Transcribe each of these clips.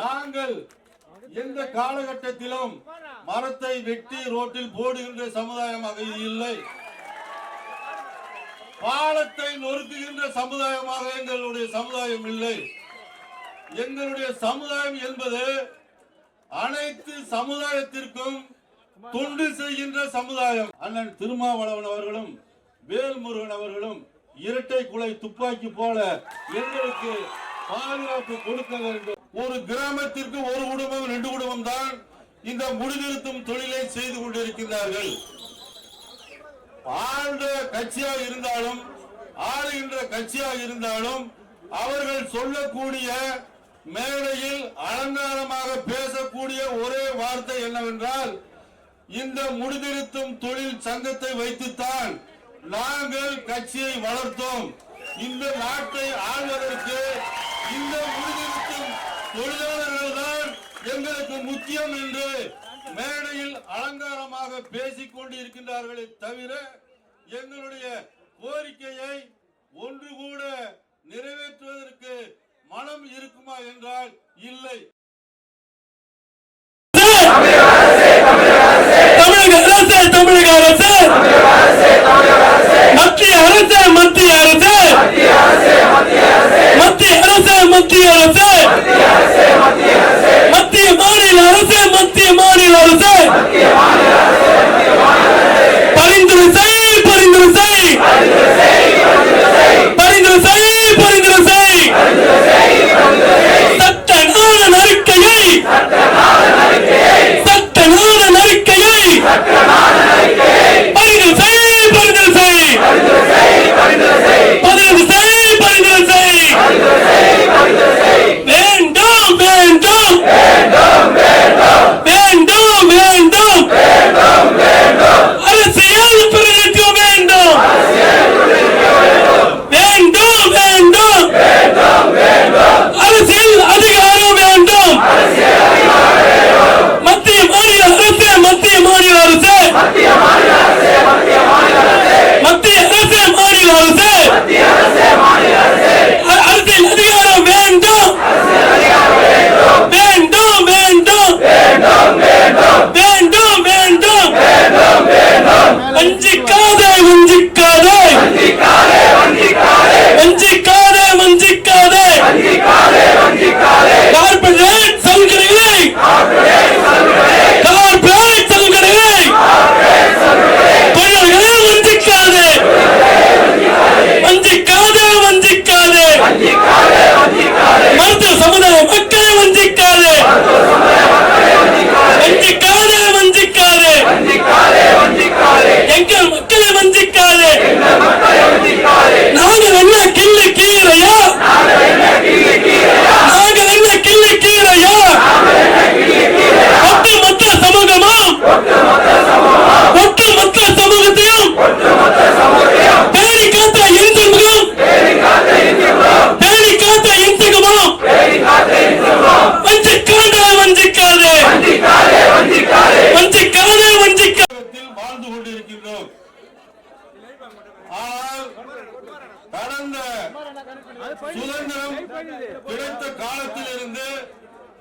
நாங்கள் எந்த காலகட்டத்திலும் மரத்தை வெட்டி ரோட்டில் போடுகின்ற சமுதாயமாக இது இல்லை. பாலத்தை நொறுக்குகின்ற சமுதாயமாக எங்களுடைய சமுதாயம் இல்லை. எங்களுடைய சமுதாயம் என்பது அனைத்து சமுதாயத்திற்கும் தொண்டு செய்கின்ற சமுதாயம். அண்ணன் திருமாவளவன் அவர்களும் வேல்முருகன் அவர்களும் இரட்டை குலை துப்பாக்கி போல எங்களுக்கு பாதுகாப்பு கொடுக்க வேண்டும். ஒரு கிராமத்திற்கு ஒரு குடும்பம் ரெண்டு குடும்பம் தான் இந்த முடிநிறுத்தும் தொழிலை செய்து கொண்டிருக்கிறார்கள் ஆழ்ந்த கட்சியாக இருந்தாலும் ஆளுகின்ற கட்சியாக இருந்தாலும் அவர்கள் சொல்லக்கூடிய மேடையில் அலங்காரமாக பேசக்கூடிய ஒரே வார்த்தை என்னவென்றால் இந்த முடிதிருத்தும் தொழில் சங்கத்தை வைத்துத்தான் நாங்கள் கட்சியை வளர்த்தோம். இந்த நாட்டை ஆள்வதற்கு இந்த முடிதிருத்தும் தொழிலாளர்கள் தான் எங்களுக்கு முக்கியம் என்று மேடையில் அலங்காரமாக பேசிக் கொண்டிருக்கின்றார்களே தவிர எங்களுடைய கோரிக்கையை ஒன்று கூட நிறைவேற்றுவதற்கு மனம் இருக்குமா என்றால் இல்லை தமிழக அரசு தமிழக அரசு மத்திய அரசு மத்திய அரசு. மத்திய அரசு மத்திய அரசு. மத்திய மாநில அரசு மத்திய மாநில அரசு. பரிந்துரை செய் பரிந்துரை செய்.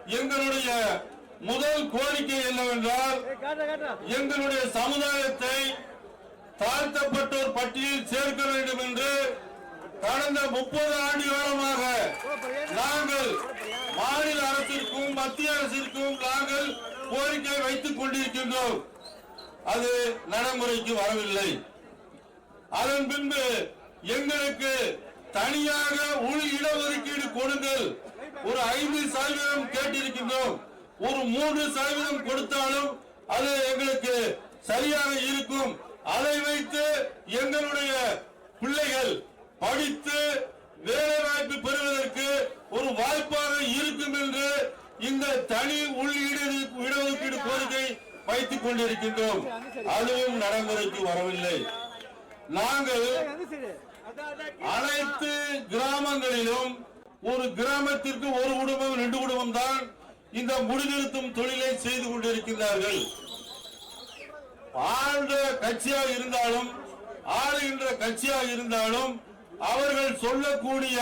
எங்களுடைய முதல் கோரிக்கை என்னவென்றால் எங்களுடைய சமுதாயத்தை தாழ்த்தப்பட்டோர் பட்டியலில் சேர்க்க வேண்டும் என்று கடந்த முப்பது ஆண்டு காலமாக நாங்கள் மாநில அரசிற்கும் மத்திய அரசிற்கும் நாங்கள் கோரிக்கை வைத்துக் கொண்டிருக்கின்றோம். அது நடைமுறைக்கு வரவில்லை. அதன் பின்பு எங்களுக்கு தனியாக உள் இடஒதுக்கீடு கொடுங்கள். ஒரு ஐந்து சதவீதம் கேட்டிருக்கின்றோம். ஒரு மூன்று சதவீதம் கொடுத்தாலும் அது எங்களுக்கு சரியாக இருக்கும். அதை வைத்து எங்களுடைய பிள்ளைகள் படித்து வேலை வாய்ப்பு பெறுவதற்கு ஒரு வாய்ப்பாக இருக்கும் என்று இந்த தனி உள் இட- இடஒதுக்கீடு கோரிக்கை வைத்துக் கொண்டிருக்கின்றோம். அதுவும் நடைமுறைக்கு வரவில்லை. நாங்கள் அனைத்து கிராமங்களிலும் ஒரு கிராமத்திற்கு ஒரு குடும்பம் ரெண்டு குடும்பம் தான் இந்த முடிநிறுத்தும் தொழிலை செய்து கொண்டிருக்கிறார்கள் ஆழ்ந்த கட்சியாக இருந்தாலும் ஆளுகின்ற கட்சியாக இருந்தாலும் அவர்கள் சொல்லக்கூடிய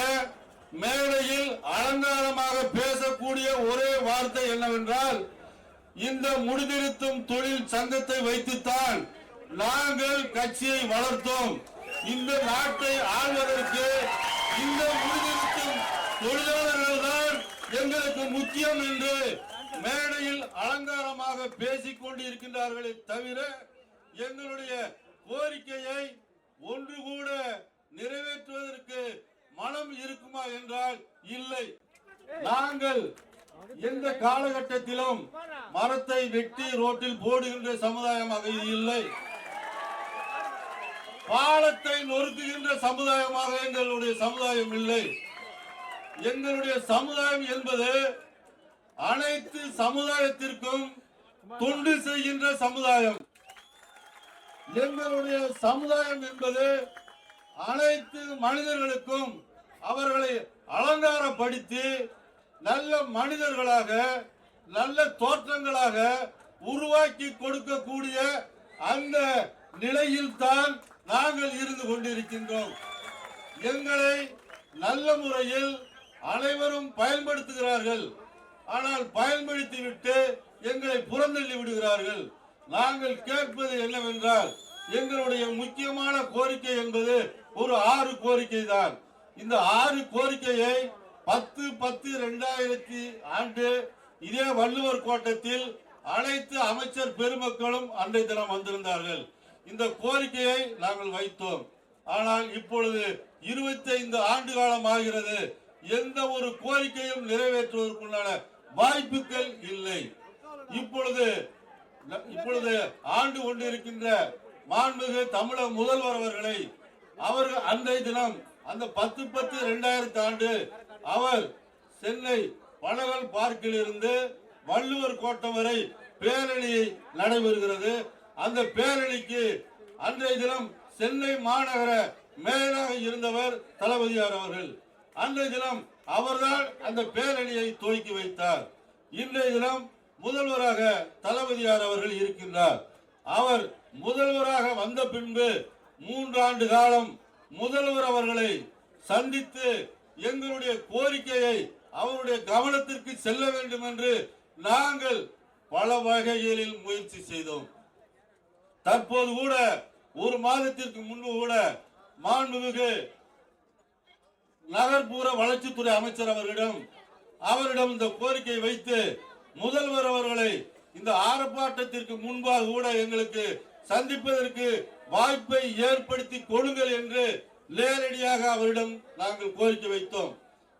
மேடையில் அலங்காரமாக பேசக்கூடிய ஒரே வார்த்தை என்னவென்றால் இந்த முடிதிருத்தும் தொழில் சங்கத்தை வைத்துத்தான் நாங்கள் கட்சியை வளர்த்தோம். இந்த நாட்டை ஆள்வதற்கு இந்த முடிதிருத்தும் தொழிலாளர்கள்தான் எங்களுக்கு முக்கியம் என்று மேடையில் அலங்காரமாக பேசிக் கொண்டு இருக்கின்றார்களே தவிர எங்களுடைய கோரிக்கையை ஒன்று கூட நிறைவேற்றுவதற்கு மனம் இருக்குமா என்றால் இல்லை. நாங்கள் எந்த காலகட்டத்திலும் மரத்தை வெட்டி ரோட்டில் போடுகின்ற சமுதாயமாக இது இல்லை. பாலத்தை நொறுக்குகின்ற சமுதாயமாக எங்களுடைய சமுதாயம் இல்லை. எங்களுடைய சமுதாயம் என்பது அனைத்து சமுதாயத்திற்கும் தொண்டு செய்கின்ற சமுதாயம். எங்களுடைய சமுதாயம் என்பது அனைத்து மனிதர்களுக்கும் அவர்களை அலங்காரப்படுத்தி நல்ல மனிதர்களாக நல்ல தோற்றங்களாக உருவாக்கி கொடுக்கக்கூடிய அந்த நிலையில் தான் நாங்கள் இருந்து கொண்டிருக்கின்றோம். எங்களை நல்ல முறையில் அனைவரும் பயன்படுத்துகிறார்கள். ஆனால் பயன்படுத்திவிட்டு எங்களை புறந்தள்ளி விடுகிறார்கள். நாங்கள் கேட்பது என்னவென்றால் எங்களுடைய முக்கியமான கோரிக்கை என்பது ஒரு ஆறு கோரிக்கை தான். இந்த ஆறு கோரிக்கையை பத்து பத்து ரெண்டாயிரத்தி ஆண்டு இதே வள்ளுவர் கோட்டத்தில் அனைத்து அமைச்சர் பெருமக்களும் அன்றைய தினம் வந்திருந்தார்கள். இந்த கோரிக்கையை நாங்கள் வைத்தோம். ஆனால் இப்பொழுது 25 ஆண்டு காலம் ஆகிறது. எந்த ஒரு கோரிக்கையும் நிறைவேற்றுவதற்குண்டான வாய்ப்புகள் இல்லை. இப்பொழுது இப்பொழுது ஆண்டு கொண்டிருக்கின்ற மாண்புமிகு தமிழக முதல்வர் அவர்களை அவர் அன்றைய தினம் அந்த பத்து பத்து இரண்டாயிரத்தி ஆண்டு அவர் சென்னை பழகல் பார்க்கில் இருந்து வள்ளுவர் கோட்டம் வரை பேரணி நடைபெறுகிறது. அந்த பேரணிக்கு அன்றைய தினம் சென்னை மாநகர மேயராக இருந்தவர் தளபதியார் அவர்கள். அன்றைய தினம் அவர்தான் அந்த பேரணியை துவக்கி வைத்தார். இன்றைய தினம் முதல்வராக தளபதியார் அவர்கள் இருக்கின்றார். அவர் முதல்வராக வந்த பின்பு மூன்றாண்டு காலம் முதல்வர் அவர்களை சந்தித்து எங்களுடைய கோரிக்கையை அவருடைய கவனத்திற்கு செல்ல வேண்டும் என்று நாங்கள் பல வகைகளில் முயற்சி செய்தோம். தற்போது கூட ஒரு மாதத்திற்கு முன்பு கூட மாண்புமிகு நகர்ப்புற வளர்ச்சித்துறை அமைச்சர் அவர்களிடம் அவரிடம் இந்த கோரிக்கை வைத்து முதல்வர் அவர்களை இந்த ஆர்ப்பாட்டத்திற்கு முன்பாக கூட எங்களுக்கு சந்திப்பதற்கு வாய்ப்பை ஏற்படுத்தி கொடுங்கள் என்று நேரடியாக அவரிடம் நாங்கள் கோரிக்கை வைத்தோம்.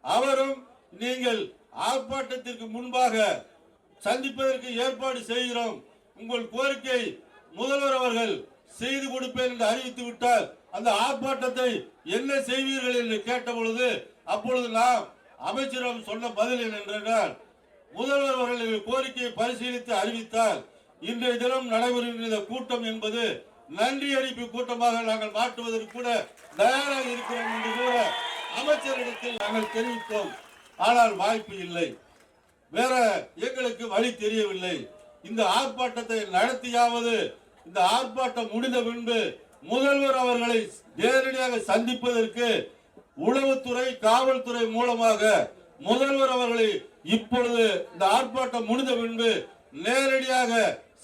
அவரும் நீங்கள் ஆர்ப்பாட்டத்திற்கு முன்பாக சந்திப்பதற்கு ஏற்பாடு செய்கிறோம். உங்கள் கோரிக்கை முதல்வர் அவர்கள் செய்து கொடுப்பேன் என்று அறிவித்து விட்டால் அந்த ஆர்ப்பாட்டத்தை என்ன செய்வீர்கள் என்று கேட்ட பொழுது அப்பொழுது நாம் அமைச்சரிடம் சொன்ன பதில் என்னென்றால் முதல்வர் அவர்கள் கோரிக்கையை பரிசீலித்து அறிவித்தால் இன்றைய தினம் நடைபெறுகின்ற கூட்டம் என்பது நன்றி அறிவிப்பு கூட்டமாக நாங்கள் மாற்றுவதற்கு கூட தயாராக இருக்கிறோம் என்று கூட அமைச்சரிடத்தில் நாங்கள் தெரிவித்தோம். ஆனால் வாய்ப்பு இல்லை. வேற எங்களுக்கு வழி தெரியவில்லை. இந்த ஆர்ப்பாட்டத்தை நடத்தியாவது இந்த ஆர்ப்பாட்டம் முடிந்த பின்பு முதல்வர் அவர்களை நேரடியாக சந்திப்பதற்கு உளவுத்துறை காவல்துறை மூலமாக முதல்வர் அவர்களை இப்பொழுது இந்த ஆர்ப்பாட்டம் முடிந்த பின்பு நேரடியாக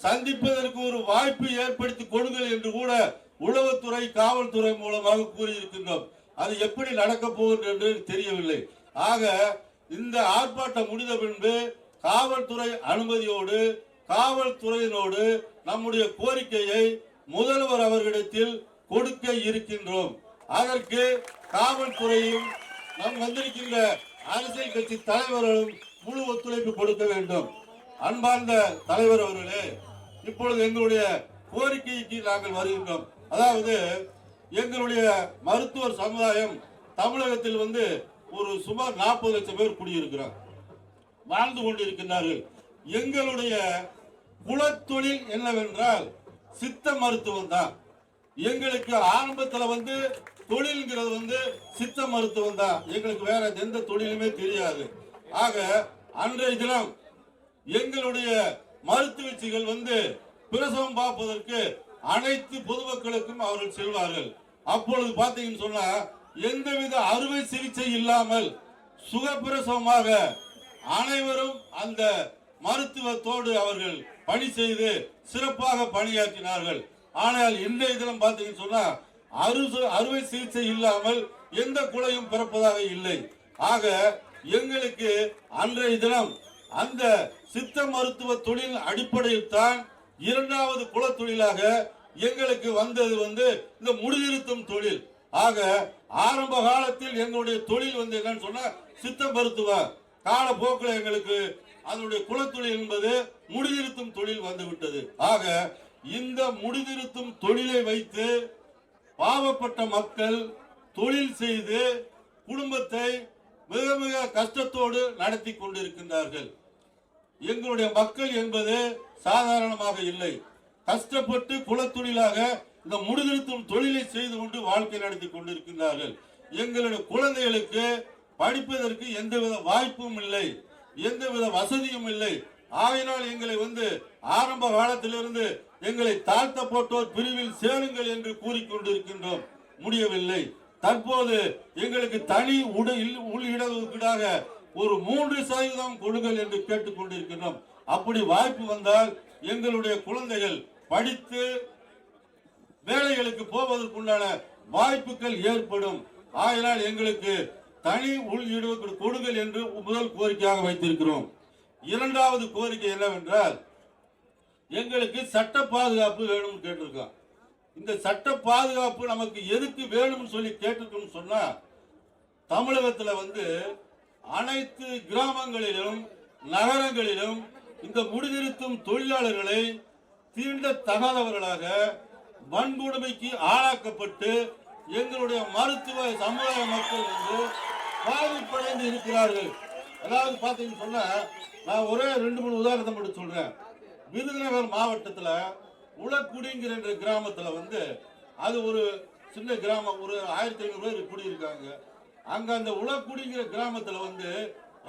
சந்திப்பதற்கு ஒரு வாய்ப்பு ஏற்படுத்தி கொடுங்கள் என்று கூட உளவுத்துறை காவல்துறை மூலமாக கூறியிருக்கின்றோம். அது எப்படி நடக்க போகிறது என்று தெரியவில்லை. ஆக இந்த ஆர்ப்பாட்டம் முடிந்த பின்பு காவல்துறை அனுமதியோடு காவல்துறையினோடு நம்முடைய கோரிக்கையை முதல்வர் அவர்களிடத்தில் கொடுக்க இருக்கின்றோம். அதற்கு காவல்துறையும் நம் வந்திருக்கின்ற அரசியல் கட்சி தலைவர்களும் முழு ஒத்துழைப்பு கொடுக்க வேண்டும். அன்பார்ந்த தலைவர் அவர்களே இப்பொழுது எங்களுடைய கோரிக்கைக்கு நாங்கள் வருகின்றோம். அதாவது எங்களுடைய மருத்துவர் சமுதாயம் தமிழகத்தில் வந்து ஒரு சுமார் நாற்பது லட்சம் பேர் குடியிருக்கிறார். வாழ்ந்து கொண்டிருக்கின்றார்கள். எங்களுடைய குலத்தொழில் என்னவென்றால் சித்த மருத்துவம் தான். எங்களுக்கு ஆரம்பத்தில் வந்து தொழில்ங்கிறது வந்து சித்த மருத்துவம் தான். எங்களுக்கு வேற எந்த தொழிலுமே தெரியாது. ஆக அன்றைய தினம் எங்களுடைய மருத்துவச்சிகள் வந்து பிரசவம் பார்ப்பதற்கு அனைத்து பொதுமக்களுக்கும் அவர்கள் செல்வார்கள். அப்பொழுது பார்த்தீங்கன்னு சொன்னா எந்தவித அறுவை சிகிச்சை இல்லாமல் சுகப்பிரசவமாக அனைவரும் அந்த மருத்துவத்தோடு அவர்கள் பணி செய்து சிறப்பாக பணியாற்றினார்கள். ஆனால் இன்றைய தினம் பார்த்தீங்கன்னு சொன்னா அறு- அறுவை சிகிச்சை இல்லாமல் எந்த குலையும் பிறப்பதாக இல்லை. ஆக எங்களுக்கு அன்றைய தினம் அந்த சித்த மருத்துவ தொழில் அடிப்படையில் தான் இரண்டாவது குலத்தொழிலாக எங்களுக்கு வந்தது வந்து இந்த முடிதிருத்தும் தொழில். ஆக ஆரம்ப காலத்தில் எங்களுடைய தொழில் வந்து என்னன்னு சொன்னா சித்த மருத்துவம். காலப்போக்கில் எங்களுக்கு அதனுடைய குலத்தொழில் என்பது முடிதிருத்தும் தொழில் வந்துவிட்டது. ஆக இந்த முடிதிருத்தும் தொழிலை வைத்து பாவப்பட்ட மக்கள் தொழில் செய்து குடும்பத்தை மிக மிக கஷ்டத்தோடு நடத்தி கொண்டிருக்கின்றார்கள். எங்களுடைய மக்கள் என்பது சாதாரணமாக இல்லை. கஷ்டப்பட்டு குலத்தொழிலாக இந்த முடிதிருத்தும் தொழிலை செய்து கொண்டு வாழ்க்கை நடத்தி கொண்டிருக்கின்றார்கள். எங்களுடைய குழந்தைகளுக்கு படிப்பதற்கு எந்தவித வாய்ப்பும் இல்லை. எந்தவித வசதியும் இல்லை. ஆயினால் எங்களை வந்து ஆரம்ப காலத்திலிருந்து எங்களை தாழ்த்தப்பட்டோர் பிரிவில் சேருங்கள் என்று கூறிக்கொண்டிருக்கின்றோம் முடியவில்லை. தற்போது எங்களுக்கு தனி உட உள் இடஒதுக்கீடாக ஒரு மூன்று சதவீதம் கொடுங்கள் என்று கேட்டுக்கொண்டிருக்கின்றோம் அப்படி வாய்ப்பு வந்தால் எங்களுடைய குழந்தைகள் படித்து வேலைகளுக்கு போவதற்குண்டான வாய்ப்புகள் ஏற்படும். ஆயினால் எங்களுக்கு தனி உள் ஈடுபடு கொடுங்கள் என்று முதல் கோரிக்கையாக வைத்திருக்கிறோம். இரண்டாவது கோரிக்கை என்னவென்றால் எங்களுக்கு சட்ட பாதுகாப்பு வேணும்னு கேட்டிருக்கோம் இந்த சட்ட பாதுகாப்பு நமக்கு எதுக்கு வேணும்னு சொல்லி கேட்டிருக்கோம்னு சொன்னா தமிழகத்தில் வந்து அனைத்து கிராமங்களிலும் நகரங்களிலும் இந்த முடிதிருத்தும் தொழிலாளர்களை தீண்டத்தகாதவர்களாக வன்கொடுமைக்கு ஆளாக்கப்பட்டு எங்களுடைய மருத்துவ சமுதாய மக்கள் வந்து பாதிப்படைந்து இருக்கிறார்கள். அதாவது பார்த்தீங்கன்னு சொன்னால் நான் ஒரே ரெண்டு மூணு உதாரணத்தை மட்டும் சொல்கிறேன் விருதுநகர் மாவட்டத்தில் உளக்குடிங்கிற கிராமத்தில் வந்து அது ஒரு சின்ன கிராமம் ஒரு ஆயிரத்தி ஐநூறு பேர் குடியிருக்காங்க. அங்கே அந்த உளக்குடிங்கிற கிராமத்தில் வந்து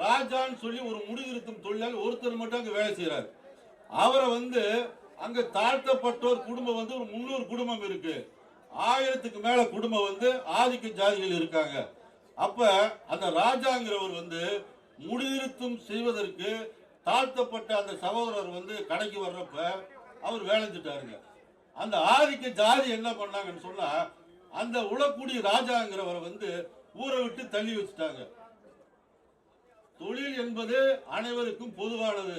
ராஜான்னு சொல்லி ஒரு முடிதிருத்தும் தொழிலாளி ஒருத்தர் மட்டும் அங்கே வேலை செய்கிறார் அவரை வந்து அங்கே தாழ்த்தப்பட்டோர் குடும்பம் வந்து ஒரு முந்நூறு குடும்பம் இருக்குது ஆயிரத்துக்கு மேலே குடும்பம் வந்து ஆதிக்க ஜாதிகள் இருக்காங்க. அப்ப அந்த ராஜாங்கிறவர் வந்து முடிநிறுத்தம் செய்வதற்கு தாழ்த்தப்பட்ட அந்த சகோதரர் வந்து கடைக்கு வர்றப்ப அவர் வேலைஞ்சிட்டாருங்க. அந்த ஆதிக்க ஜாதி என்ன பண்ணாங்கன்னு சொன்னா அந்த உளக்குடி ராஜாங்கிறவரை வந்து ஊரை விட்டு தள்ளி வச்சுட்டாங்க. தொழில் என்பது அனைவருக்கும் பொதுவானது.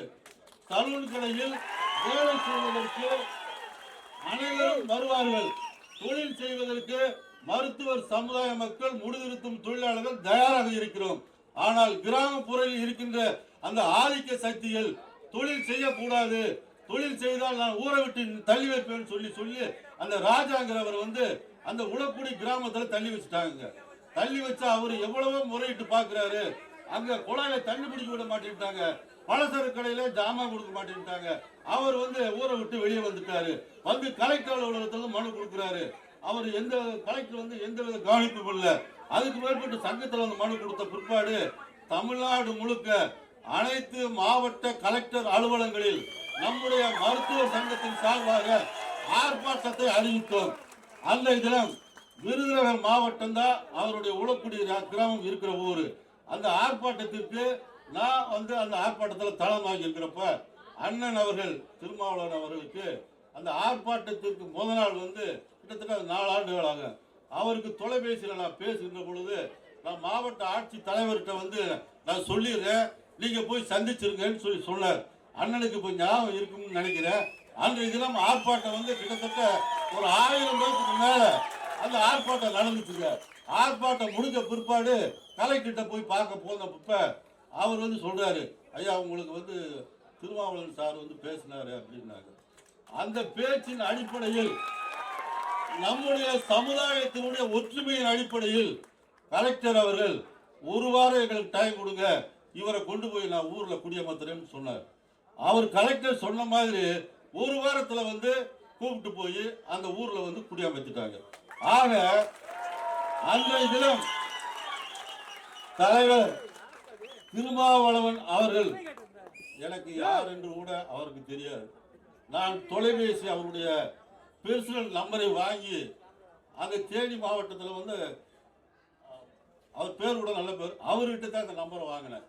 சலூன் கடையில் வேலை செய்வதற்கு அனைவரும் வருவார்கள். தொழில் செய்வதற்கு மருத்துவர் சமுதாய மக்கள் முடிதிருத்தும் தொழிலாளர்கள் தயாராக இருக்கிறோம். ஆனால் கிராமப்புறையில் இருக்கின்ற அந்த ஆதிக்க சக்திகள் தொழில் செய்யக்கூடாது. தொழில் செய்தால் நான் ஊரை விட்டு தள்ளி வைப்பேன்னு சொல்லி சொல்லி அந்த ராஜாங்கிறவர் வந்து அந்த உளக்குடி கிராமத்தில் தள்ளி வச்சுட்டாங்க. தள்ளி வச்சா அவர் எவ்வளவோ முறையிட்டு பாக்குறாரு. அங்க குழாயில தண்ணி பிடிக்க விட மாட்டேன்ட்டாங்க. பலசரக்கு கடையில ஜாமான் கொடுக்க மாட்டேன்ட்டாங்க. அவர் வந்து ஊரை விட்டு வெளியே வந்துட்டாரு. வந்து கலெக்டர் அலுவலகத்துல மனு கொடுக்குறாரு. அவர் எந்த கலெக்டர் வந்து எந்த வித கவனிப்பு இல்லை. அதுக்கு மேற்பட்டு சங்கத்தில் வந்து மனு கொடுத்த பிற்பாடு தமிழ்நாடு முழுக்க அனைத்து மாவட்ட கலெக்டர் அலுவலகங்களில் நம்முடைய மருத்துவ சங்கத்தின் சார்பாக ஆர்ப்பாட்டத்தை அறிவித்தோம். அந்த தினம் விருதுநகர் மாவட்டம் தான் அவருடைய உளக்குடி கிராமம் இருக்கிற ஊர். அந்த ஆர்ப்பாட்டத்திற்கு நான் வந்து அந்த ஆர்ப்பாட்டத்தில் தலைமாகி இருக்கிறப்ப அண்ணன் அவர்கள் திருமாவளவன் அவர்களுக்கு அந்த ஆர்ப்பாட்டத்திற்கு முத நாள் வந்து கிட்டத்தட்ட நாலு ஆண்டுகளாக அவருக்கு தொலைபேசியில் நான் பேசுகின்ற பொழுது நான் மாவட்ட ஆட்சி தலைவர்கிட்ட வந்து நான் சொல்லிடுறேன். நீங்கள் போய் சந்திச்சிருங்கன்னு சொல்லி சொன்னார். அண்ணனுக்கு இப்போ ஞாபகம் இருக்கும்னு நினைக்கிறேன். அன்றைய தினம் ஆர்ப்பாட்டம் வந்து கிட்டத்தட்ட ஒரு ஆயிரம் பேருக்கு மேலே அந்த ஆர்ப்பாட்டம் நடந்துச்சுங்க ஆர்ப்பாட்டம் முடிஞ்ச பிற்பாடு கலெக்டர்கிட்ட போய் பார்க்க போனப்ப அவர் வந்து சொல்கிறாரு ஐயா உங்களுக்கு வந்து திருமாவளவன் சார் வந்து பேசினாரு அப்படின்னாங்க அந்த பேச்சின் அடிப்படையில் நம்முடைய சமுதாயத்தினுடைய ஒற்றுமையின் அடிப்படையில் கலெக்டர் அவர்கள் ஒரு வாரம் எங்களுக்கு டைம் கொடுங்க. இவரை கொண்டு போய் நான் ஊரில் குடியமர்த்துறேன்னு சொன்னார். அவர் கலெக்டர் சொன்ன மாதிரி ஒரு வாரத்துல வந்து கூப்பிட்டு போய் அந்த ஊரில் வந்து குடியமைத்துட்டாங்க ஆக அன்றைய தினம் தலைவர் திருமாவளவன் அவர்கள் எனக்கு யார் என்று கூட அவருக்கு தெரியாது. நான் தொலைபேசி அவருடைய பர்சனல் நம்பரை வாங்கி அங்கே தேனி மாவட்டத்தில் வந்து அவர் பேர் கூட நல்ல பேர் அவர்கிட்ட தான் இந்த நம்பரை வாங்கினேன்.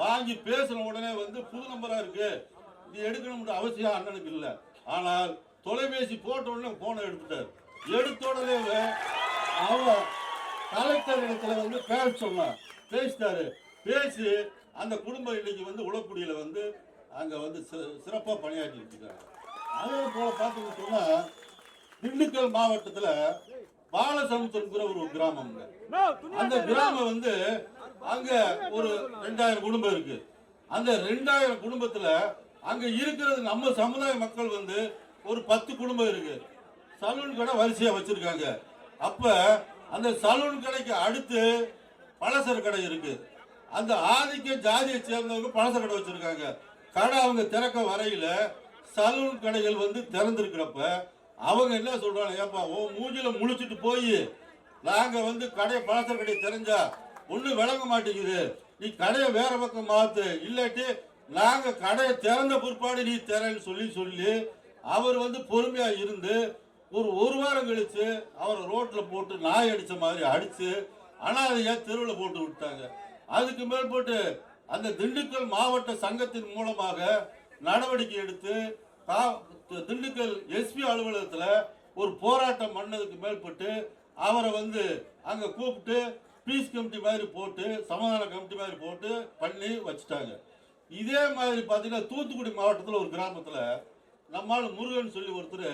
வாங்கி பேசின உடனே வந்து புது நம்பராக இருக்கு. இது எடுக்கணும்னு அவசியம் அண்ணனுக்கு இல்லை. ஆனால் தொலைபேசி போட்ட உடனே போனை எடுத்துட்டார். எடுத்த உடனே அவர் கலெக்டர் இடத்துல வந்து பேச சொன்னார். பேசிட்டாரு. பேசி அந்த குடும்பம் இன்னைக்கு வந்து உளக்குடியில வந்து அங்கே வந்து சிறப்பாக சிறப்பா பணியாற்றிட்டு இருக்காங்க. அதே போல பார்த்தீங்கன்னு திண்டுக்கல் மாவட்டத்துல பாலசமுத்திரங்கிற ஒரு கிராமம்ங்க அந்த கிராமம் வந்து அங்க ஒரு ரெண்டாயிரம் குடும்பம் இருக்கு. அந்த ரெண்டாயிரம் குடும்பத்துல அங்க இருக்கிறது நம்ம சமுதாய மக்கள் வந்து ஒரு பத்து குடும்பம் இருக்கு. சலூன் கடை வரிசையா வச்சிருக்காங்க. அப்ப அந்த சலூன் கடைக்கு அடுத்து பலசர கடை இருக்கு. அந்த ஆதிக்க ஜாதியை சேர்ந்தவங்க பலசர கடை வச்சிருக்காங்க. கடை அவங்க திறக்க வரையில சலூன் கடைகள் வந்து திறந்திருக்கிறப்ப அவங்க என்ன சொல்றாங்க ஏப்பா ஓ மூஞ்சில முழிச்சிட்டு போய் நாங்க வந்து கடையை பலசர கடையை தெரிஞ்சா ஒண்ணு விளங்க மாட்டேங்குது. நீ கடையை வேற பக்கம் மாத்து இல்லாட்டி நாங்க கடையை திறந்த பிற்பாடு நீ திறன்னு சொல்லி சொல்லி அவர் வந்து பொறுமையா இருந்து ஒரு ஒரு வாரம் கழிச்சு அவரை ரோட்ல போட்டு நாய் அடிச்ச மாதிரி அடிச்சு அனாதையா தெருவில் போட்டு விட்டாங்க. அதுக்கு மேற்பட்டு அந்த திண்டுக்கல் மாவட்ட சங்கத்தின் மூலமாக நடவடிக்கை எடுத்து திண்டுக்கல் எஸ்பி அலுவலகத்தில் ஒரு போராட்டம் பண்ணதுக்கு மேற்பட்டு அவரை வந்து அங்கே கூப்பிட்டு பீஸ் கமிட்டி மாதிரி போட்டு சமாதான கமிட்டி மாதிரி போட்டு பண்ணி வச்சுட்டாங்க. இதே மாதிரி பார்த்தீங்கன்னா தூத்துக்குடி மாவட்டத்தில் ஒரு கிராமத்தில் நம்மால் முருகன் சொல்லி ஒருத்தர்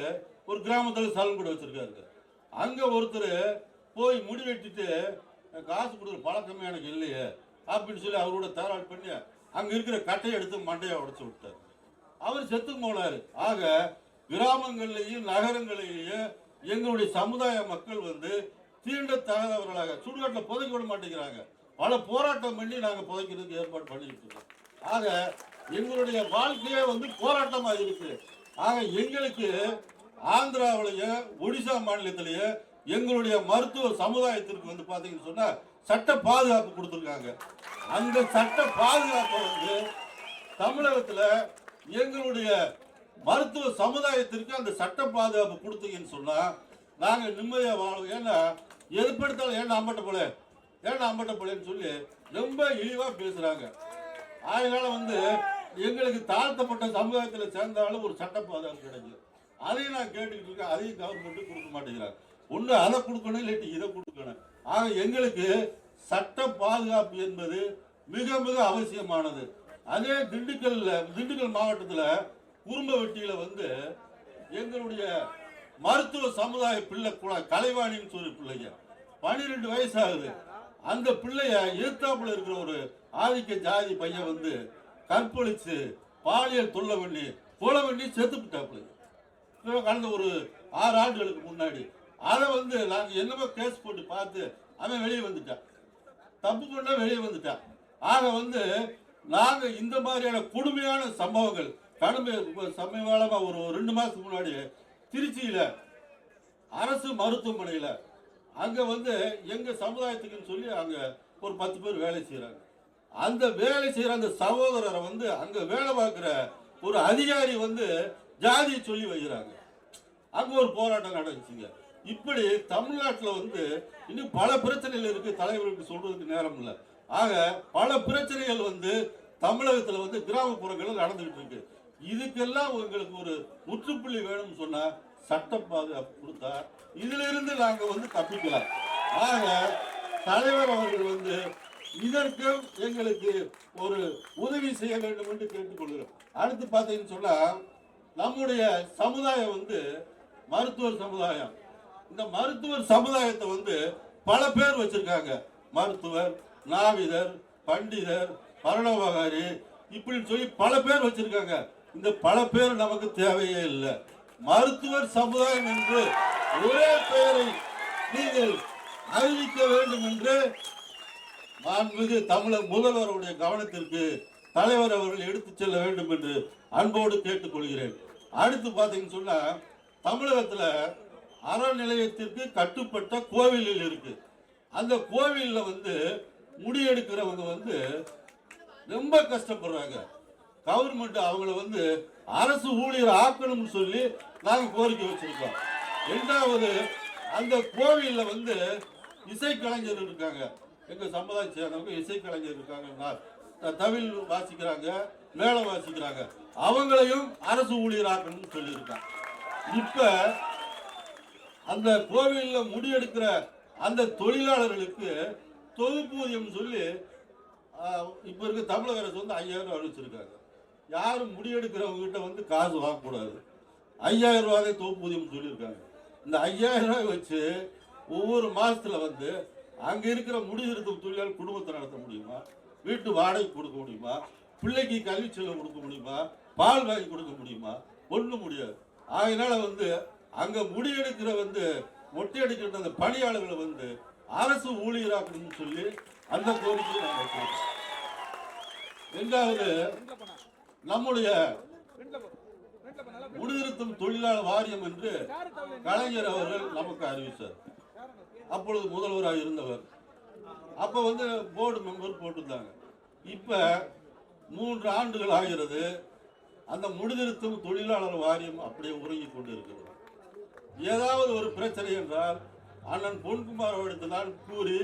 ஒரு கிராமத்தில் சலன் கூட வச்சுருக்காருங்க. அங்கே ஒருத்தர் போய் முடி வெட்டிட்டு காசு கொடுக்குற பழக்கமே எனக்கு இல்லையே அப்படின்னு சொல்லி அவரோட தயாராட் பண்ணி அங்கே இருக்கிற கட்டையை எடுத்து மண்டையை உடச்சி விட்டார். அவர் செத்து போனாரு. ஆக கிராமங்கள்லையும் நகரங்களிலேயும் எங்களுடைய சமுதாய மக்கள் வந்து தீண்டத்தகாதவர்களாக சுடுகாட்டில் புதைக்க விட மாட்டேங்கிறாங்க. பல போராட்டம் பண்ணி நாங்கள் புதைக்கிறதுக்கு ஏற்பாடு பண்ணிட்டு இருக்கோம் ஆக எங்களுடைய வாழ்க்கையே வந்து போராட்டமாக இருக்கு. ஆக எங்களுக்கு ஆந்திராவிலேயே ஒடிசா மாநிலத்திலேயே எங்களுடைய மருத்துவ சமுதாயத்திற்கு வந்து பார்த்தீங்கன்னு சொன்னால் சட்ட பாதுகாப்பு கொடுத்துருக்காங்க. அந்த சட்ட பாதுகாப்பை வந்து தமிழகத்தில் எங்களுடைய மருத்துவ சமுதாயத்திற்கு அந்த சட்ட பாதுகாப்பு கொடுத்தீங்கன்னு சொன்னா நாங்க நிம்மதியா வாழும் ஏன்னா எதுப்படுத்தாலும் ஏன்னா அம்பட்ட போல? ஏன்னா அம்பட்ட போலன்னு சொல்லி ரொம்ப இழிவா பேசுறாங்க. அதனால வந்து எங்களுக்கு தாழ்த்தப்பட்ட சமுதாயத்தில் சேர்ந்தாலும் ஒரு சட்ட பாதுகாப்பு கிடைக்கும். அதையும் நான் கேட்டுக்கிட்டு இருக்கேன். அதையும் கவர்மெண்ட்டு கொடுக்க மாட்டேங்கிறாங்க. ஒன்று அதை கொடுக்கணும் இல்லாட்டி இதை கொடுக்கணும். ஆக எங்களுக்கு சட்ட பாதுகாப்பு என்பது மிக மிக அவசியமானது. அதே திண்டுக்கல்ல திண்டுக்கல் மாவட்டத்தில் குறும்ப வெட்டியில் வந்து எங்களுடைய மருத்துவ சமுதாய பிள்ளை கூட கலைவாணின்னு சொல்லி பிள்ளைங்க. பன்னிரெண்டு வயசு ஆகுது அந்த பிள்ளைய எதிர்த்தாப்புல இருக்கிற ஒரு ஆதிக்க ஜாதி பையன் வந்து கற்பழிச்சு பாலியல் தொல்லை பண்ணி கொலை பண்ணி செத்து கடந்த ஒரு ஆறு ஆண்டுகளுக்கு முன்னாடி. அதை வந்து நாங்கள் என்னமோ கேஸ் போட்டு பார்த்து அவன் வெளியே வந்துட்டான். தப்பு பண்ணால் வெளியே வந்துட்டான். ஆக வந்து நாங்கள் இந்த மாதிரியான கொடுமையான சம்பவங்கள் கடுமை இப்ப ஒரு ரெண்டு மாதத்துக்கு முன்னாடி திருச்சியில் அரசு மருத்துவமனையில் அங்கே வந்து எங்கள் சமுதாயத்துக்குன்னு சொல்லி அங்கே ஒரு பத்து பேர் வேலை செய்கிறாங்க அந்த வேலை செய்கிற அந்த சகோதரரை வந்து அங்கே வேலை பார்க்குற ஒரு அதிகாரி வந்து ஜாதியை சொல்லி வைக்கிறாங்க. அங்கே ஒரு போராட்டம் நடந்துச்சுங்க. இப்படி தமிழ்நாட்டில் வந்து இன்னும் பல பிரச்சனைகள் இருக்குது தலைவருக்கு சொல்கிறதுக்கு நேரம் இல்லை. ஆக பல பிரச்சனைகள் வந்து தமிழகத்தில் வந்து கிராமப்புறங்களில் நடந்துகிட்டு இருக்கு. இதுக்கெல்லாம் உங்களுக்கு ஒரு முற்றுப்புள்ளி வேணும்னு சொன்னா சட்டம் பாதுகாப்பு கொடுத்தா இதுல இருந்து நாங்க வந்து தப்பிக்கலாம். ஆக தலைவர் அவர்கள் வந்து இதற்கும் எங்களுக்கு ஒரு உதவி செய்ய வேண்டும் என்று கேட்டுக்கொள்கிறோம். அடுத்து பார்த்தீங்கன்னு சொன்னா நம்முடைய சமுதாயம் வந்து மருத்துவர் சமுதாயம். இந்த மருத்துவர் சமுதாயத்தை வந்து பல பேர் வச்சிருக்காங்க. மருத்துவர் நாவிதர் பண்டிதர் பரணவகாரி இப்படின்னு சொல்லி பல பேர் வச்சிருக்காங்க. இந்த பல பேர் நமக்கு தேவையே இல்லை. மருத்துவர் சமுதாயம் என்று ஒரே பெயரை நீங்கள் அறிவிக்க வேண்டும் என்று மாண்புமிகு தமிழக முதல்வருடைய கவனத்திற்கு தலைவர் அவர்கள் எடுத்து செல்ல வேண்டும் என்று அன்போடு கேட்டுக்கொள்கிறேன். அடுத்து பார்த்தீங்கன்னு சொன்னா தமிழகத்தில் அறநிலையத்திற்கு கட்டுப்பட்ட கோவில்கள் இருக்கு. அந்த கோவிலில் வந்து முடியெடுக்கிறவங்க வந்து ரொம்ப கஷ்டப்படுறாங்க. கவர்மெண்ட் அவங்கள வந்து அரசு ஊழியர் ஆக்கணும்னு சொல்லி நாங்கள் கோரிக்கை வச்சிருக்கோம். ரெண்டாவது அந்த கோவிலில் வந்து இசைக்கலைஞர் இருக்காங்க. எங்கள் சமுதாயம் சேர்ந்தவங்க இசைக்கலைஞர் இருக்காங்க தமிழ் வாசிக்கிறாங்க மேளம் வாசிக்கிறாங்க. அவங்களையும் அரசு ஊழியர் ஆக்கணும்னு சொல்லியிருக்காங்க. இப்போ அந்த கோவிலில் முடியெடுக்கிற அந்த தொழிலாளர்களுக்கு தொகுப்பூதியம் சொல்லி இப்போ இப்ப இருக்க தமிழக அரசு வந்து ஐயாயிரம் ரூபாய் அழிச்சிருக்காங்க யாரும் முடியெடுக்கிறவங்க கிட்ட வந்து காசு வாங்கக்கூடாது. ஐயாயிரம் ரூபாய் தொகுப்பூதியம் சொல்லியிருக்காங்க. இந்த ஐயாயிரம் ரூபாய் வச்சு ஒவ்வொரு மாசத்துல வந்து அங்க இருக்கிற முடிதிருத்தும் தொழிலாளர் குடும்பத்தை நடத்த முடியுமா? வீட்டு வாடகை கொடுக்க முடியுமா? பிள்ளைக்கு கல்வி செலவு கொடுக்க முடியுமா? பால் வாங்கி கொடுக்க முடியுமா? ஒண்ணும் முடியாது. அதனால வந்து அங்க முடியெடுக்கிற வந்து மொட்டை அடிக்கிற அந்த பணியாளர்களை வந்து அரசு ஊழியராக்கணும்னு சொல்லி அந்த கோரிக்கையை நாங்கள் வைக்கிறோம். ரெண்டாவது நம்முடைய முடிதிருத்தும் தொழிலாளர் வாரியம் என்று கலைஞர் அவர்கள் நமக்கு அறிவித்தார். அப்பொழுது முதல்வராக இருந்தவர். அப்போ வந்து போர்டு மெம்பர் போட்டிருந்தாங்க. இப்போ மூன்று ஆண்டுகள் ஆகிறது. அந்த முடிதிருத்தும் தொழிலாளர் வாரியம் அப்படியே உறங்கி கொண்டு இருக்கிறது ஏதாவது ஒரு பிரச்சனை என்றால் அண்ணன் பொன்குமார் அவர்களுக்கு நான் கூறி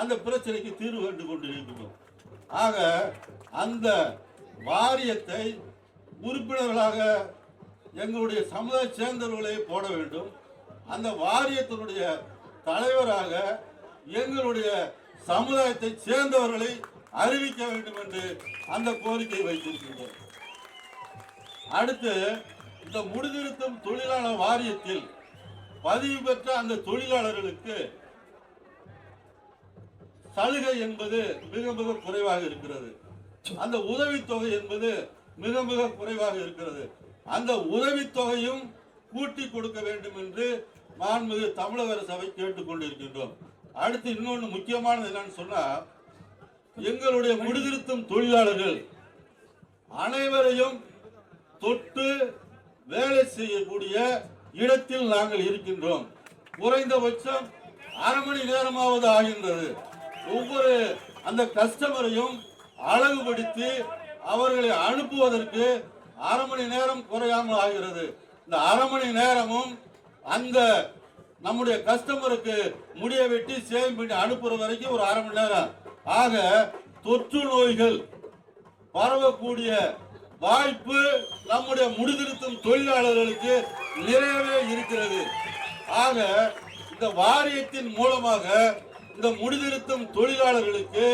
அந்த பிரச்சனைக்கு தீர்வு கண்டு கொண்டிருக்கிறோம் ஆக அந்த வாரியத்தை உறுப்பினர்களாக எங்களுடைய சமுதாய சேர்ந்தவர்களை போட வேண்டும். அந்த வாரியத்தினுடைய தலைவராக எங்களுடைய சமுதாயத்தை சேர்ந்தவர்களை அறிவிக்க வேண்டும் என்று அந்த கோரிக்கை வைத்திருக்கின்றோம். அடுத்து இந்த முடிதிருத்தும் தொழிலாளர் வாரியத்தில் பதிவு பெற்ற அந்த தொழிலாளர்களுக்கு சலுகை என்பது மிக மிக குறைவாக இருக்கிறது. அந்த உதவித்தொகை என்பது மிக மிக குறைவாக இருக்கிறது. அந்த உதவித்தொகையும் கூட்டி கொடுக்க வேண்டும் என்று மாண்புமிகு தமிழக சபை கேட்டுக்கொண்டிருக்கின்றோம் அடுத்து இன்னொன்று முக்கியமானது என்னன்னு சொன்னா எங்களுடைய முடிதிருத்தும் தொழிலாளர்கள் அனைவரையும் தொட்டு வேலை செய்யக்கூடிய இடத்தில் நாங்கள் இருக்கின்றோம். குறைந்தபட்சம் அரை மணி நேரமாவது ஆகின்றது. ஒவ்வொரு அந்த கஸ்டமரையும் அழகுபடுத்தி அவர்களை அனுப்புவதற்கு அரை மணி நேரம் குறையாமல் ஆகிறது. இந்த அரை மணி நேரமும் அந்த நம்முடைய கஸ்டமருக்கு முடிய வெட்டி சேவ் பண்ணி அனுப்புற வரைக்கும் ஒரு அரை மணி நேரம். ஆக தொற்று நோய்கள் பரவக்கூடிய வாய்ப்பு நம்முடைய முடிதிருத்தும் தொழிலாளர்களுக்கு நிறையவே இருக்கிறது. ஆக இந்த வாரியத்தின் மூலமாக இந்த முடிதிருத்தும் தொழிலாளர்களுக்கு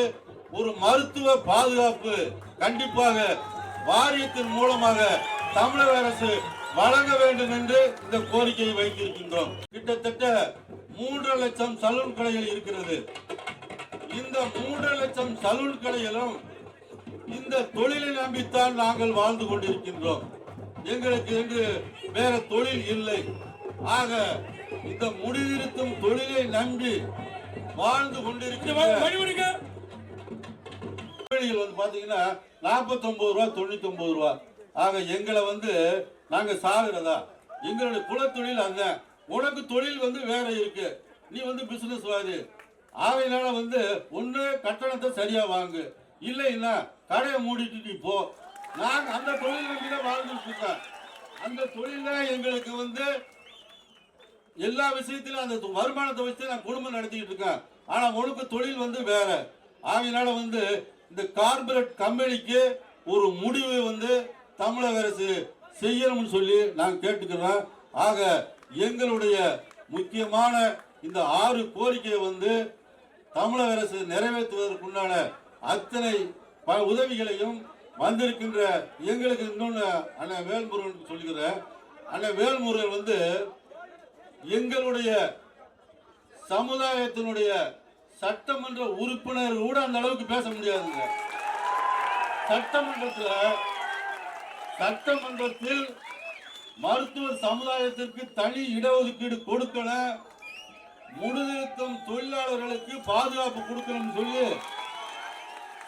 ஒரு மருத்துவ பாதுகாப்பு கண்டிப்பாக வாரியத்தின் மூலமாக தமிழக அரசு வழங்க வேண்டும் என்று இந்த கோரிக்கையை வைத்திருக்கின்றோம். கிட்டத்தட்ட மூன்று லட்சம் சலூன் கடைகள் இருக்கிறது. இந்த மூன்று லட்சம் சலூன் கடைகளும் இந்த தொழிலை நம்பித்தான் நாங்கள் வாழ்ந்து கொண்டிருக்கின்றோம். எங்களுக்கு என்று வேற தொழில் இல்லை. ஆக இந்த முடிதிருத்தும் தொழிலை நம்பி வாழ்ந்து கம்பெனிகள் வந்து பாத்தீங்கன்னா 49 ரூபா தொண்ணூத்தி ஒன்பது ரூபா. ஆக எங்களை வந்து நாங்க சாகுறதா? எங்களுடைய குலத்தொழில் அந்த உனக்கு தொழில் வந்து வேற இருக்கு. நீ வந்து பிசினஸ் வாது ஆகையினால வந்து ஒண்ணு கட்டணத்தை சரியா வாங்கு. இல்லைன்னா கடையை மூடிட்டு நீ போ. நாங்கள் அந்த தொழில் நம்பி வாழ்ந்துட்டு இருக்கோம் அந்த தொழில எங்களுக்கு வந்து எல்லா விஷயத்திலும் அந்த வருமானத்தை வச்சு நான் குடும்பம் நடத்திக்கிட்டு இருக்கேன். ஆனா உனக்கு தொழில் வந்து வேற. ஆகையினால வந்து இந்த கார்பரேட் கம்பெனிக்கு ஒரு முடிவு வந்து தமிழக அரசு செய்யணும்னு சொல்லி நான் கேட்டுக்கிறேன். ஆக எங்களுடைய முக்கியமான இந்த ஆறு கோரிக்கையை வந்து தமிழக அரசு நிறைவேற்றுவதற்குண்டான அத்தனை ப- உதவிகளையும் வந்திருக்கின்ற எங்களுக்கு இன்னொன்று அண்ணன் வேல்முருகன் சொல்லுகிறேன் அண்ணன் வேல்முருகன் வந்து எங்களுடைய சமுதாயத்தினுடைய சட்டமன்ற உறுப்பினர் கூட அந்த அளவுக்கு பேச முடியாதுங்க. சட்டமன்றத்தில் சட்டமன்றத்தில் மருத்துவ சமுதாயத்திற்கு தனி இடஒதுக்கீடு கொடுக்கணும் முடிதிருத்தும் தொழிலாளர்களுக்கு பாதுகாப்பு கொடுக்கணும்னு சொல்லி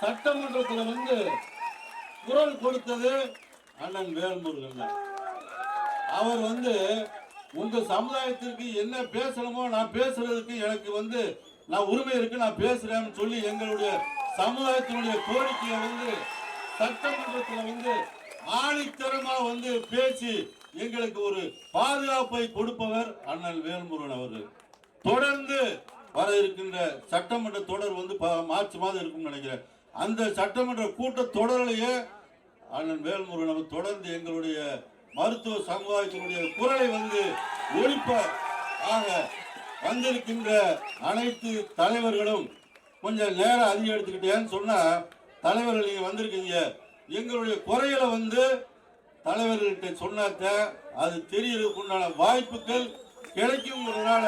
சட்டமன்றத்தில் வந்து குரல் கொடுத்தது அண்ணன் வேல்முருகன் அவர் வந்து உங்க சமுதாயத்திற்கு என்ன பேசணுமோ நான் பேசுறதுக்கு எனக்கு வந்து நான் உரிமை இருக்கு நான் பேசுறேன்னு சொல்லி எங்களுடைய சமுதாயத்தினுடைய கோரிக்கையை வந்து சட்டமன்றத்தில் வந்து ஆணித்தரமா வந்து பேசி எங்களுக்கு ஒரு பாதுகாப்பை கொடுப்பவர் அண்ணன் வேல்முருகன் அவர்கள். தொடர்ந்து வர இருக்கின்ற சட்டமன்ற தொடர் வந்து மார்ச் மாதம் இருக்கும்னு நினைக்கிறேன். அந்த சட்டமன்ற கூட்ட தொடரிலேயே அண்ணன் வேல்முருகன் அவர் தொடர்ந்து எங்களுடைய மருத்துவ சமுதாயத்தினுடைய குரலை வந்து ஒழிப்ப ஆக வந்திருக்கின்ற அனைத்து தலைவர்களும் கொஞ்சம் நேரம் அதிகம் எடுத்துக்கிட்டேன்னு சொன்னா தலைவர்கள் நீங்க வந்திருக்கீங்க. எங்களுடைய குறைகளை வந்து தலைவர்கள்ட்ட சொன்னாத்த அது தெரியறதுக்கு உண்டான வாய்ப்புகள் கிடைக்குங்கிறதுனால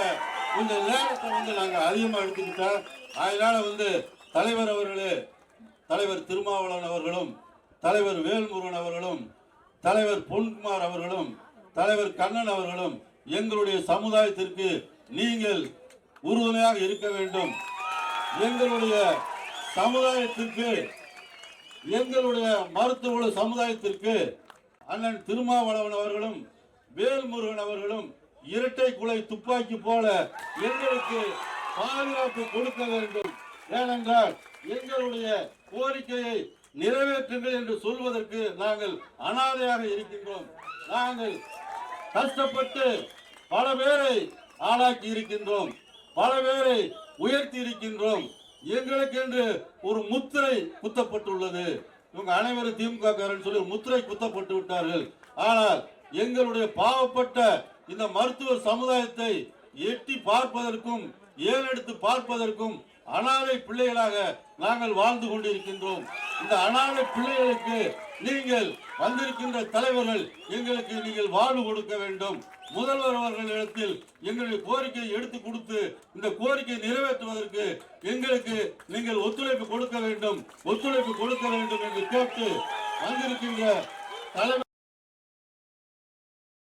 கொஞ்சம் நேரத்தை வந்து நாங்கள் அதிகமாக எடுத்துக்கிட்டோம். அதனால வந்து தலைவர் அவர்களே தலைவர் திருமாவளவன் அவர்களும் தலைவர் வேல்முருகன் அவர்களும் தலைவர் பொன்குமார் அவர்களும் தலைவர் கண்ணன் அவர்களும் எங்களுடைய சமுதாயத்திற்கு நீங்கள் உறுதுணையாக இருக்க வேண்டும். எங்களுடைய சமுதாயத்திற்கு எங்களுடைய மருத்துவ சமுதாயத்திற்கு அண்ணன் திருமாவளவன் அவர்களும் வேல்முருகன் அவர்களும் இரட்டை குலை துப்பாக்கி போல எங்களுக்கு பாதுகாப்பு கொடுக்க வேண்டும். ஏனென்றால் எங்களுடைய கோரிக்கையை நிறைவேற்றுங்கள் என்று சொல்வதற்கு நாங்கள் அனாதையாக இருக்கின்றோம். நாங்கள் கஷ்டப்பட்டு பல பேரை ஆளாக்கி இருக்கின்றோம். பல பேரை உயர்த்தி இருக்கின்றோம். எங்களுக்கு என்று ஒரு முத்திரை குத்தப்பட்டுள்ளது. இவங்க அனைவரும் திமுக காரன் சொல்லி முத்திரை குத்தப்பட்டு விட்டார்கள். ஆனால் எங்களுடைய பாவப்பட்ட இந்த மருத்துவ சமுதாயத்தை எட்டி பார்ப்பதற்கும் ஏறெடுத்து பார்ப்பதற்கும் அனாதை பிள்ளைகளாக நாங்கள் வாழ்ந்து கொண்டிருக்கின்றோம். இந்த அனாதை பிள்ளைகளுக்கு நீங்கள் வந்திருக்கின்ற தலைவர்கள் எங்களுக்கு நீங்கள் வாழ்வு கொடுக்க வேண்டும். முதல்வர் அவர்களிடத்தில் எங்களுடைய கோரிக்கையை எடுத்து கொடுத்து இந்த கோரிக்கையை நிறைவேற்றுவதற்கு எங்களுக்கு நீங்கள் ஒத்துழைப்பு கொடுக்க வேண்டும். ஒத்துழைப்பு கொடுக்க வேண்டும் என்று கேட்டு வந்திருக்கின்ற தலைவர்